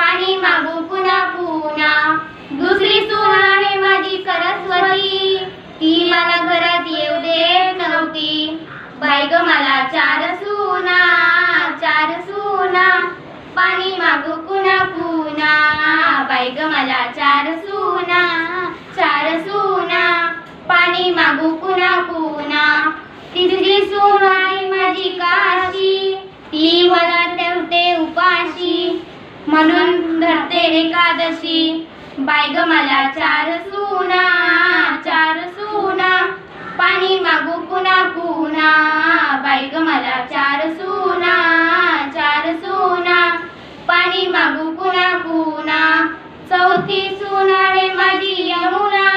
मागू पुन्हा पुन्हा. दुसरी सून आहे माझी सरस्वती. ती मला घरात येऊ देत नव्हती. बाय ग मला चार सुना चार सुना. पाणी मागू पुन्हा पुन्हा. बाय ग मला चार सुना चार सुना. पाणी मागू पुन्हा पुन्हा. तिसरी सून आहे एकादशी. बाय मला चार सुना चार सुना. पाणी मागू पुन्हा पुन्हा. बाय मला चार सुना चार सुना. पाणी मागू पुन्हा पुन्हा. चौथी सुना रे माझी यमुना.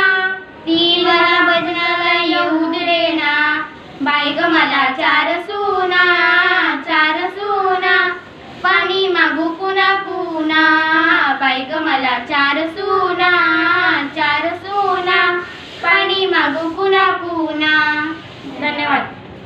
ती मला भजनाला येऊ देना बाय मला चार सुना